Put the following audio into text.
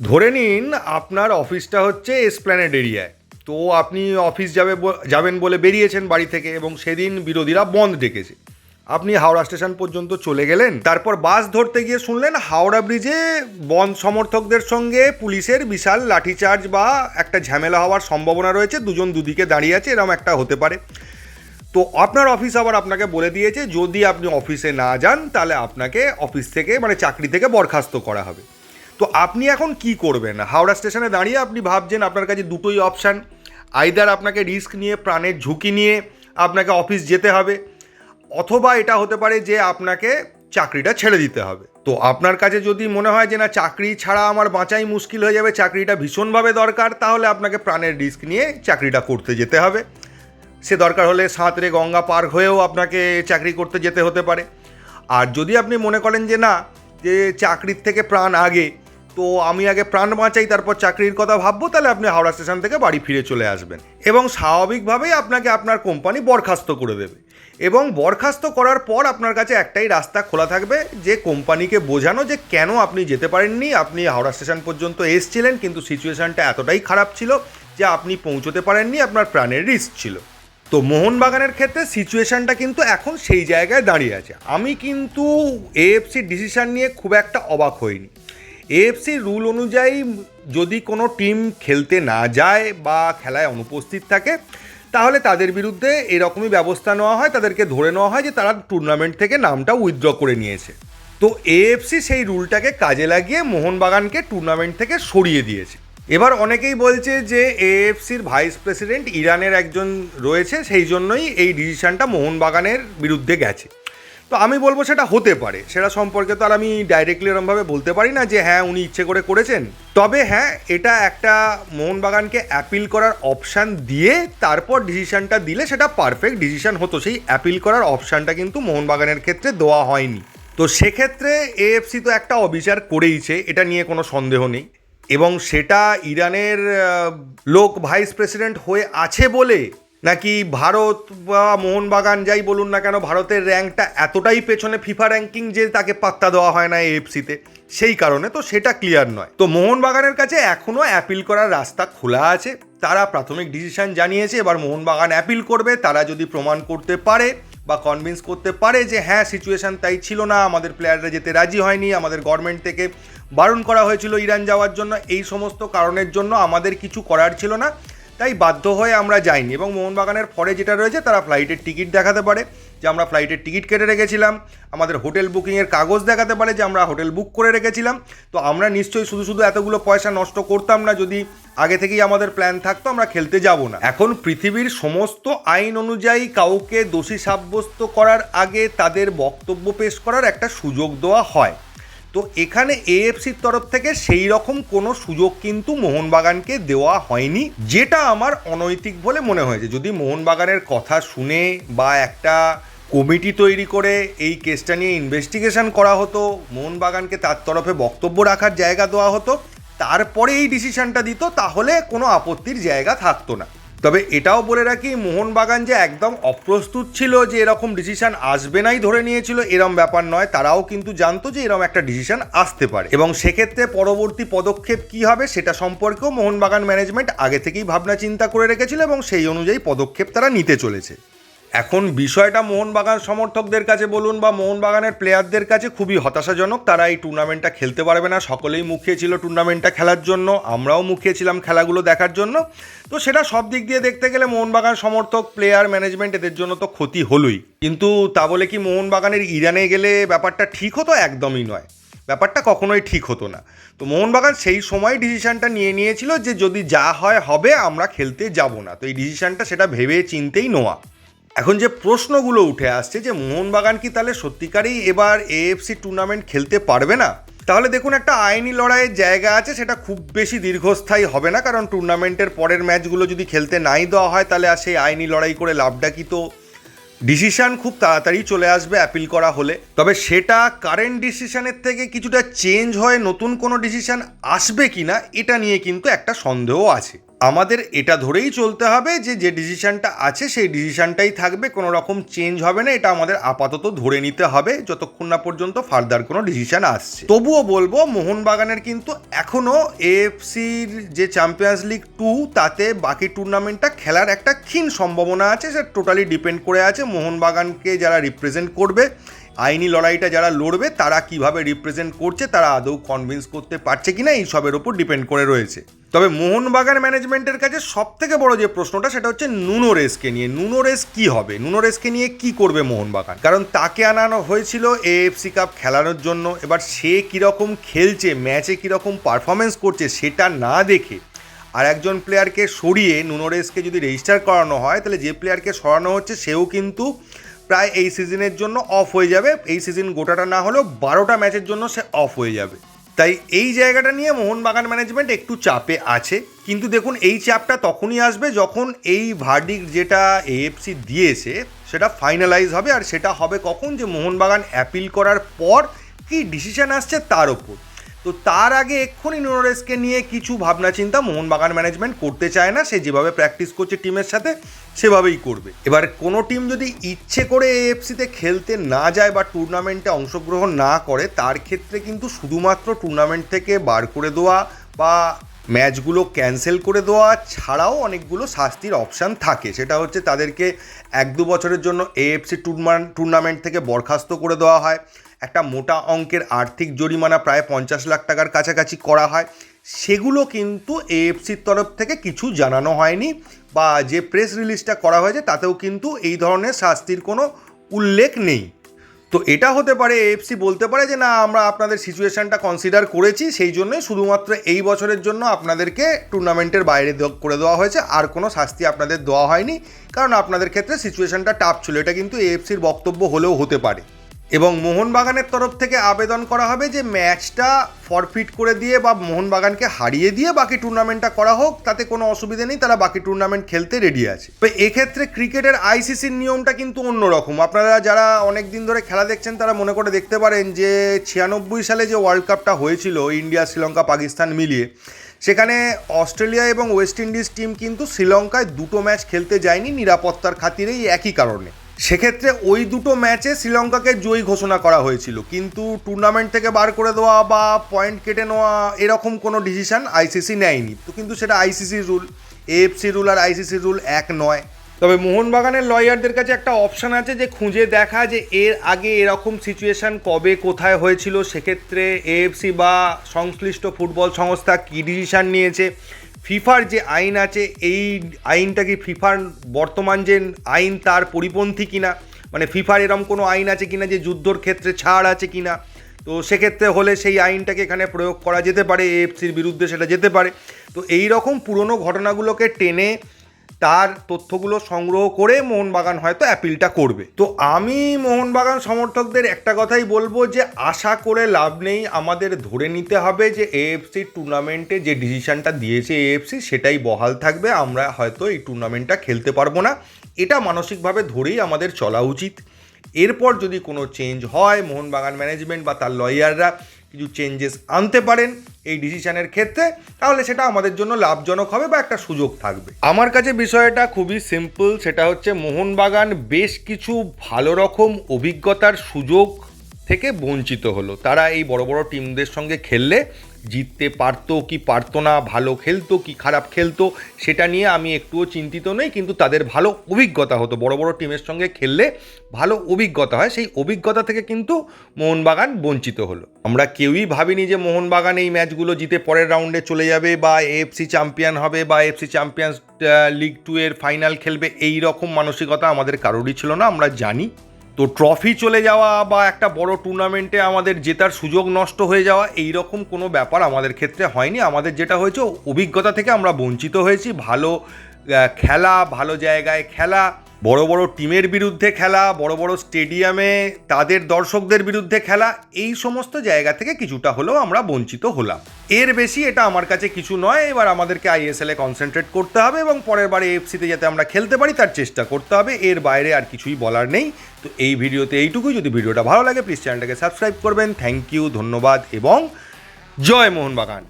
ধরে নিন আপনার অফিসটা হচ্ছে এসপ্ল্যানেড এরিয়ায় তো আপনি অফিস যাবে যাবেন বলে বেরিয়েছেন বাড়ি থেকে এবং সেদিন বিরোধীরা বন্ধ ডেকেছে। আপনি হাওড়া স্টেশন পর্যন্ত চলে গেলেন, তারপর বাস ধরতে গিয়ে শুনলেন হাওড়া ব্রিজে বন্ধ সমর্থকদের সঙ্গে পুলিশের বিশাল লাঠিচার্জ বা একটা ঝামেলা হওয়ার সম্ভাবনা রয়েছে, দুজন দুদিকে দাঁড়িয়ে আছে, এরকম একটা হতে পারে। তো আপনার অফিস আবার আপনাকে বলে দিয়েছে, যদি আপনি অফিসে না যান তাহলে আপনাকে অফিস থেকে মানে চাকরি থেকে বরখাস্ত করা হবে। তো আপনি এখন কি করবেন? হাওড়া স্টেশনে দাঁড়িয়ে আপনি ভাবছেন আপনার কাছে দুটোই অপশান আইদার আপনাকে রিস্ক নিয়ে, প্রাণের ঝুঁকি নিয়ে আপনাকে অফিস যেতে হবে, অথবা এটা হতে পারে যে আপনাকে চাকরিটা ছেড়ে দিতে হবে। তো আপনার কাছে যদি মনে হয় যে না, চাকরি ছাড়া আমার বাঁচাই মুশকিল হয়ে যাবে, চাকরিটা ভীষণভাবে দরকার, তাহলে আপনাকে প্রাণের রিস্ক নিয়ে চাকরিটা করতে যেতে হবে। সে দরকার হলে সাঁতরে গঙ্গা পার হয়েও আপনাকে চাকরি করতে যেতে হতে পারে। আর যদি আপনি মনে করেন যে না, যে চাকরির থেকে প্রাণ আগে তো আমি আগে প্রাণ বাঁচাই, তারপর চাকরির কথা ভাববো, তাহলে আপনি হাওড়া স্টেশন থেকে বাড়ি ফিরে চলে আসবেন। এবং স্বাভাবিকভাবেই আপনাকে আপনার কোম্পানি বরখাস্ত করে দেবে। এবং বরখাস্ত করার পর আপনার কাছে একটাই রাস্তা খোলা থাকবে, যে কোম্পানিকে বোঝানো যে কেন আপনি যেতে পারেননি, আপনি হাওড়া স্টেশন পর্যন্ত এসছিলেন, কিন্তু সিচুয়েশানটা এতটাই খারাপ ছিল যে আপনি পৌঁছতে পারেননি, আপনার প্রাণের রিস্ক ছিল। তো মোহনবাগানের ক্ষেত্রে সিচুয়েশানটা কিন্তু এখন সেই জায়গায় দাঁড়িয়ে আছে। আমি কিন্তু এএফসির ডিসিশান নিয়ে খুব একটা অবাক হইনি। এএফসির রুল অনুযায়ী যদি কোনো টিম খেলতে না যায় বা খেলায় অনুপস্থিত থাকে, তাহলে তাদের বিরুদ্ধে এরকমই ব্যবস্থা নেওয়া হয়, তাদেরকে ধরে নেওয়া হয় যে তারা টুর্নামেন্ট থেকে নামটা উইথড্র করে নিয়েছে। তো এএফসি সেই রুলটাকে কাজে লাগিয়ে মোহনবাগানকে টুর্নামেন্ট থেকে সরিয়ে দিয়েছে। এবার অনেকেই বলছে যে এএফসির ভাইস প্রেসিডেন্ট ইরানের একজন রয়েছে, সেই জন্যই এই ডিসিশনটা মোহনবাগানের বিরুদ্ধে গেছে। তো আমি বলব সেটা হতে পারে। সেটা সম্পর্কে তো আর আমি ডাইরেক্টলি এরমভাবে বলতে পারি না যে হ্যাঁ উনি ইচ্ছে করে করেছেন। তবে হ্যাঁ এটা একটা মোহনবাগানকে অ্যাপিল করার অপশান দিয়ে তারপর ডিসিশানটা দিলে সেটা পারফেক্ট ডিসিশান হতো। সেই অ্যাপিল করার অপশানটা কিন্তু মোহনবাগানের ক্ষেত্রে দেওয়া হয়নি। তো সেক্ষেত্রে এএফসি তো একটা অবিচার করেইছে, এটা নিয়ে কোনো সন্দেহ নেই। এবং সেটা ইরানের লোক ভাইস প্রেসিডেন্ট হয়ে আছে বলে নাকি ভারত বা মোহনবাগান যাই বলুন না কেন, ভারতের র্যাঙ্কটা এতটাই পেছনে ফিফা র্যাঙ্কিং যে তাকে পাত্তা দেওয়া হয় না এএফসিতে সেই কারণে তো সেটা ক্লিয়ার নয়। তো মোহনবাগানের কাছে এখনও অ্যাপিল করার রাস্তা খোলা আছে, তারা প্রাথমিক ডিসিশন জানিয়েছে, এবার মোহনবাগান অ্যাপিল করবে, তারা যদি প্রমাণ করতে পারে বা কনভিন্স করতে পারে যে হ্যাঁ সিচুয়েশন তাই ছিল না, আমাদের প্লেয়াররা যেতে রাজি হয়নি, আমাদের গভর্নমেন্ট থেকে বারণ করা হয়েছিল ইরান যাওয়ার জন্য, এই সমস্ত কারণের জন্য আমাদের কিছু করার ছিল না। তাই বাধ্য হয়ে আমরা যাইনি এবং মোহনবাগানের পরে যেটা রয়েছে তারা ফ্লাইটের টিকিট দেখাতে পারে যে আমরা ফ্লাইটের টিকিট কেটে রেখেছিলাম, আমাদের হোটেল বুকিংয়ের কাগজ দেখাতে পারে যে আমরা হোটেল বুক করে রেখেছিলাম। তো আমরা নিশ্চয়ই শুধু শুধু এতগুলো পয়সা নষ্ট করতাম না, যদি আগে থেকেই আমাদের প্ল্যান থাকতো আমরা খেলতে যাব না। এখন পৃথিবীর সমস্ত আইন অনুযায়ী কাউকে দোষী সাব্যস্ত করার আগে তাদের বক্তব্য পেশ করার একটা সুযোগ দেওয়া হয়। তো এখানে এএফসির তরফ থেকে সেই রকম কোনো সুযোগ কিন্তু মোহনবাগানকে দেওয়া হয়নি, যেটা আমার অনৈতিক বলে মনে হয়েছে। যদি মোহনবাগানের কথা শুনে বা একটা কমিটি তৈরি করে এই কেসটা নিয়ে ইনভেস্টিগেশন করা হতো, মোহনবাগানকে তার তরফে বক্তব্য রাখার জায়গা দেওয়া হতো, তারপরে এই ডিসিশনটা দিত, তাহলে কোনো আপত্তির জায়গা থাকতো না। তবে এটাও বলে রাখি, মোহনবাগান যে একদম অপ্রস্তুত ছিল যে এরকম ডিসিশন আসবে নাই ধরে নিয়েছিল, এরম ব্যাপার নয়। তারাও কিন্তু জানতো যে এরম একটা ডিসিশন আসতে পারে। এবং সেক্ষেত্রে পরবর্তী পদক্ষেপ কি হবে সেটা সম্পর্কেও মোহনবাগান ম্যানেজমেন্ট আগে থেকেই ভাবনা চিন্তা করে রেখেছিল এবং সেই অনুযায়ী পদক্ষেপ তারা নিতে চলেছে। এখন বিষয়টা মোহনবাগান সমর্থকদের কাছে বলুন বা মোহনবাগানের প্লেয়ারদের কাছে খুবই হতাশাজনক। তারা এই টুর্নামেন্টটা খেলতে পারবে না। সকলেই মুখিয়ে ছিল টুর্নামেন্টটা খেলার জন্য। আমরাও মুখিয়ে ছিলাম খেলাগুলো দেখার জন্য। তো সেটা সব দিক দিয়ে দেখতে গেলে মোহনবাগান সমর্থক প্লেয়ার ম্যানেজমেন্ট এদের জন্য তো ক্ষতি হলোই। কিন্তু তা বলে কি মোহনবাগানের ইরানে গেলে ব্যাপারটা ঠিক হতো? একদমই নয়। ব্যাপারটা কখনোই ঠিক হতো না। তো মোহনবাগান সেই সময় ডিসিশনটা নিয়ে নিয়েছিল যে যদি যা হয় হবে, আমরা খেলতে যাব না। তো এই ডিসিশনটা সেটা ভেবে চিনতেই নেওয়া। এখন যে প্রশ্নগুলো উঠে আসছে যে মোহনবাগান কি তাহলে সত্যিকারেই এবার এএফসি টুর্নামেন্ট খেলতে পারবে না? তাহলে দেখুন একটা আইনি লড়াইয়ের জায়গা আছে, সেটা খুব বেশি দীর্ঘস্থায়ী হবে না, কারণ টুর্নামেন্টের পরের ম্যাচগুলো যদি খেলতে নাই দেওয়া হয়, তাহলে আর সেই আইনি লড়াই করে লাভটা কি তো? ডিসিশান খুব তাড়াতাড়ি চলে আসবে অ্যাপিল করা হলে। তবে সেটা কারেন্ট ডিসিশানের থেকে কিছুটা চেঞ্জ হয়ে নতুন কোনো ডিসিশান আসবে কি না এটা নিয়ে কিন্তু একটা সন্দেহ আছে। আমাদের এটা ধরেই চলতে হবে যে যে ডিসিশনটা আছে, সেই ডিসিশনটাই থাকবে, কোনো রকম চেঞ্জ হবে না, এটা আমাদের আপাতত ধরে নিতে হবে, যতক্ষণ না পর্যন্ত ফার্দার কোনো ডিসিশন আসছে। তবুও বলব, মোহনবাগানের কিন্তু এখনও এএফসির যে চ্যাম্পিয়ন্স লিগ টু তাতে বাকি টুর্নামেন্টটা খেলার একটা ক্ষীণ সম্ভাবনা আছে, সেটা টোটালি ডিপেন্ড করে আছে মোহনবাগানকে যারা রিপ্রেজেন্ট করবে, আইনি লড়াইটা যারা লড়বে, তারা কীভাবে রিপ্রেজেন্ট করছে, তারা আদৌ কনভিন্স করতে পারছে কিনা, এই সবের ওপর ডিপেন্ড করে রয়েছে। তবে মোহনবাগান ম্যানেজমেন্টের কাছে সব থেকে বড় যে প্রশ্নটা, সেটা হচ্ছে নুনো রেসকে নিয়ে। নুনো রেস কি হবে? নুনো রেসকে নিয়ে কি করবে মোহনবাগান? কারণ তাকে আনানো হয়েছিল এএফসি কাপ খেলানোর জন্য। এবার সে কীরকম খেলছে, ম্যাচে কীরকম পারফরমেন্স করছে, সেটা না দেখে আর একজন প্লেয়ারকে সরিয়ে নুনোরেসকে যদি রেজিস্টার করানো হয়, তাহলে যে প্লেয়ারকে সরানো হচ্ছে, সেও কিন্তু প্রায় এই সিজনের জন্য অফ হয়ে যাবে। এই সিজন গোটাটা না হলেও বারোটা ম্যাচের জন্য সে অফ হয়ে যাবে। তাই এই জায়গাটা নিয়ে মোহনবাগান ম্যানেজমেন্ট একটু চাপে আছে। কিন্তু দেখুন, এই চাপটা তখনই আসবে যখন এই ভার্ডিক যেটা এএফসি দিয়েছে, সেটা ফাইনালাইজ হবে। আর সেটা হবে কখন? যে মোহনবাগান অ্যাপিল করার পর কি ডিসিশন আসছে তার ওপর। তো তার আগে এক্ষুনি নুনোরেসকে নিয়ে কিছু ভাবনা চিন্তা মোহনবাগান ম্যানেজমেন্ট করতে চায় না। সে যেভাবে প্র্যাকটিস করছে টিমের সাথে সেভাবেই করবে। এবার কোনো টিম যদি ইচ্ছে করে এএফসিতে খেলতে না যায় বা টুর্নামেন্টে অংশগ্রহণ না করে, তার ক্ষেত্রে কিন্তু শুধুমাত্র টুর্নামেন্ট থেকে বার করে দেওয়া বা ম্যাচগুলো ক্যান্সেল করে দেওয়া ছাড়াও অনেকগুলো শাস্তির অপশান থাকে। সেটা হচ্ছে তাদেরকে এক দু বছরের জন্য এএফসি টুর্নামেন্ট থেকে বরখাস্ত করে দেওয়া হয়। একটা মোটা অঙ্কের আর্থিক জরিমানা প্রায় পঞ্চাশ লাখ টাকার কাছাকাছি করা হয়। সেগুলো কিন্তু এএফসির তরফ থেকে কিছু জানানো হয়নি বা যে প্রেস রিলিজটা করা হয়েছে তাতেও কিন্তু এই ধরনের শাস্তির কোনো উল্লেখ নেই। তো এটা হতে পারে এএফসি বলতে পারে যে, না, আমরা আপনাদের সিচুয়েশনটা কনসিডার করেছি, সেই জন্যই শুধুমাত্র এই বছরের জন্য আপনাদেরকে টুর্নামেন্টের বাইরে করে দেওয়া হয়েছে। আর কোনো শাস্তি আপনাদের দেওয়া হয়নি। কারণ আপনাদের ক্ষেত্রে সিচুয়েশানটা টাফ ছিল। এটা কিন্তু এএফসির বক্তব্য হলেও হতে পারে। এবং মোহনবাগানের তরফ থেকে আবেদন করা হবে যে ম্যাচটা ফরফিট করে দিয়ে বা মোহনবাগানকে হারিয়ে দিয়ে বাকি টুর্নামেন্টটা করা হোক, তাতে কোনো অসুবিধে নেই, তারা বাকি টুর্নামেন্ট খেলতে রেডি আছে। তো এক্ষেত্রে ক্রিকেটের আইসিসির নিয়মটা কিন্তু অন্যরকম। আপনারা যারা অনেক দিন ধরে খেলা দেখছেন, তারা মনে করে দেখতে পারেন যে ছিয়ানব্বই সালে যে ওয়ার্ল্ড কাপটা হয়েছিল, ইন্ডিয়া, শ্রীলঙ্কা, পাকিস্তান মিলিয়ে, সেখানে অস্ট্রেলিয়া এবং ওয়েস্ট ইন্ডিজ টিম কিন্তু শ্রীলঙ্কায় দুটো ম্যাচ খেলতে যায়নি, নিরাপত্তার খাতিরেই একই কারণে। সেক্ষেত্রে ওই দুটো ম্যাচে শ্রীলঙ্কাকে জয়ী ঘোষণা করা হয়েছিল। কিন্তু টুর্নামেন্ট থেকে বার করে দেওয়া বা পয়েন্ট কেটে নেওয়া এরকম কোনো ডিসিশন আইসিসি নেয়নি। তো কিন্তু সেটা আইসিসির রুল এএফসি রুল আর আইসিসির রুল এক নয়। তবে মোহনবাগানের লয়ারদের কাছে একটা অপশান আছে যে খুঁজে দেখা যে এর আগে এরকম সিচুয়েশন কবে, কোথায় হয়েছিল। সেক্ষেত্রে এএফসি বা সংশ্লিষ্ট ফুটবল সংস্থা কী ডিসিশান নিয়েছে? ফিফার যে আইন আছে, এই আইনটা কি ফিফার বর্তমান যে আইন তার পরিপন্থী কিনা? মানে ফিফার এরম কোনো আইন আছে কিনা যে যুদ্ধর ক্ষেত্রে ছাড় আছে কিনা? তো সেক্ষেত্রে হলে সেই আইনটাকে এখানে প্রয়োগ করা যেতে পারে এএফসির বিরুদ্ধে সেটা যেতে পারে। তো এই রকম পুরনো ঘটনাগুলোকে টেনে তার তথ্যগুলো সংগ্রহ করে মোহনবাগান হয়তো অ্যাপিলটা করবে। তো আমি মোহনবাগান সমর্থকদের একটা কথাই বলব যে, আশা করে লাভ নেই। আমাদের ধরে নিতে হবে যে এএফসি টুর্নামেন্টে যে ডিসিশনটা দিয়েছে এএফসি সেটাই বহাল থাকবে। আমরা হয়তো এই টুর্নামেন্টটা খেলতে পারব না। এটা মানসিকভাবে ধরেই আমাদের চলা উচিত। এরপর যদি কোনো চেঞ্জ হয়, মোহনবাগান ম্যানেজমেন্ট বা তার লয়াররা কিছু চেঞ্জেস আনতে পারেন এই ডিসিশানের ক্ষেত্রে, তাহলে সেটা আমাদের জন্য লাভজনক হবে বা একটা সুযোগ থাকবে। আমার কাছে বিষয়টা খুবই সিম্পল সেটা হচ্ছে মোহনবাগান বেশ কিছু ভালো রকম অভিজ্ঞতার সুযোগ থেকে বঞ্চিত হলো। তারা এই বড় বড় টিমদের সঙ্গে খেললে জিততে পারতো কি পারতো না, ভালো খেলতো কি খারাপ খেলতো, সেটা নিয়ে আমি একটুও চিন্তিত নই, কিন্তু তাদের ভালো অভিজ্ঞতা হতো। বড় বড় টিমের সঙ্গে খেললে ভালো অভিজ্ঞতা হয়, সেই অভিজ্ঞতা থেকে কিন্তু মোহনবাগান বঞ্চিত হলো। আমরা কেউই ভাবিনি যে মোহনবাগান এই ম্যাচগুলো জিতে পরের রাউন্ডে চলে যাবে বা এএফসি চ্যাম্পিয়ন হবে বা এফসি চ্যাম্পিয়ন্স লিগ টু এর ফাইনাল খেলবে এই রকম মানসিকতা আমাদের কারোরই ছিল না, আমরা জানি। তো ট্রফি চলে যাওয়া বা একটা বড় টুর্নামেন্টে আমাদের জেতার সুযোগ নষ্ট হয়ে যাওয়া এই রকম কোনো ব্যাপার আমাদের ক্ষেত্রে হয়নি। আমাদের যেটা হয়েছে, অভিজ্ঞতা থেকে আমরা বঞ্চিত হয়েছি। ভালো খেলা, ভালো জায়গায় খেলা বড় বড় টিমের বিরুদ্ধে খেলা, বড় বড় স্টেডিয়ামে তাদের দর্শকদের বিরুদ্ধে খেলা, এই সমস্ত জায়গা থেকে কিছুটা হলেও আমরা বঞ্চিত হলাম। এর বেশি এটা আমার কাছে কিছু নয়, এবার আমাদেরকে আইএসএল এ কনসেন্ট্রেট করতে হবে এবং পরের বারে এফসিতে যাতে আমরা খেলতে পারি তার চেষ্টা করতে হবে, এর বাইরে আর কিছুই বলার নেই। তো এই ভিডিওতে এইটুকুই, যদি ভিডিওটা ভালো লাগে প্লিজ চ্যানেলটাকে সাবস্ক্রাইব করবেন। থ্যাংক ইউ ধন্যবাদ এবং জয় মোহনবাগান।